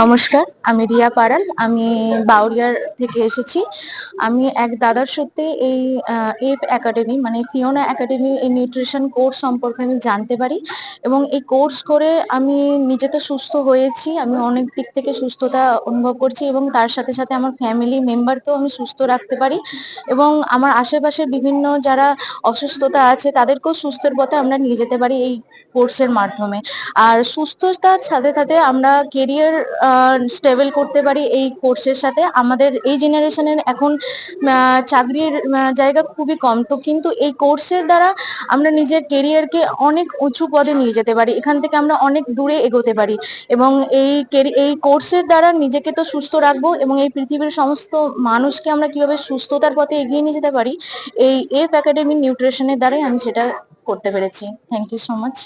নমস্কার, আমি রিয়া পারাল আমি বাউরিয়ার থেকে এসেছি। আমি এক দাদার সত্যি এই এফ একাডেমি মানে ফিওনা একাডেমি এই নিউট্রিশন কোর্স সম্পর্কে আমি জানতে পারি এবং এই কোর্স করে আমি নিজে তো সুস্থ হয়েছি, আমি অনেক দিক থেকে সুস্থতা অনুভব করছি এবং তার সাথে সাথে আমার ফ্যামিলি মেম্বারকেও আমি সুস্থ রাখতে পারি এবং আমার আশেপাশে বিভিন্ন যারা অসুস্থতা আছে তাদেরকেও সুস্থের পথে আমরা নিয়ে যেতে পারি এই কোর্সের মাধ্যমে। আর সুস্থতার সাথে সাথে আমরা কেরিয়ার স্টেবল করতে পারি এই কোর্সের সাথে। আমাদের এই জেনারেশনের এখন চাকরির জায়গা খুবই কম। তো কিন্তু এই কোর্সের দ্বারা আমরা নিজের কেরিয়ারকে অনেক উঁচু পদে নিয়ে যেতে পারি। এখান থেকে আমরা অনেক দূরে এগোতে পারি। এবং এই এই কোর্সের দ্বারা নিজেকে তো সুস্থ রাখব এবং এই পৃথিবীর সমস্ত মানুষকে আমরা কীভাবে সুস্থতার পথে এগিয়ে নিয়ে যেতে পারি, এই এফ একাডেমি নিউট্রিশনের দ্বারাই আমি সেটা করতে পেরেছি। Thank you so much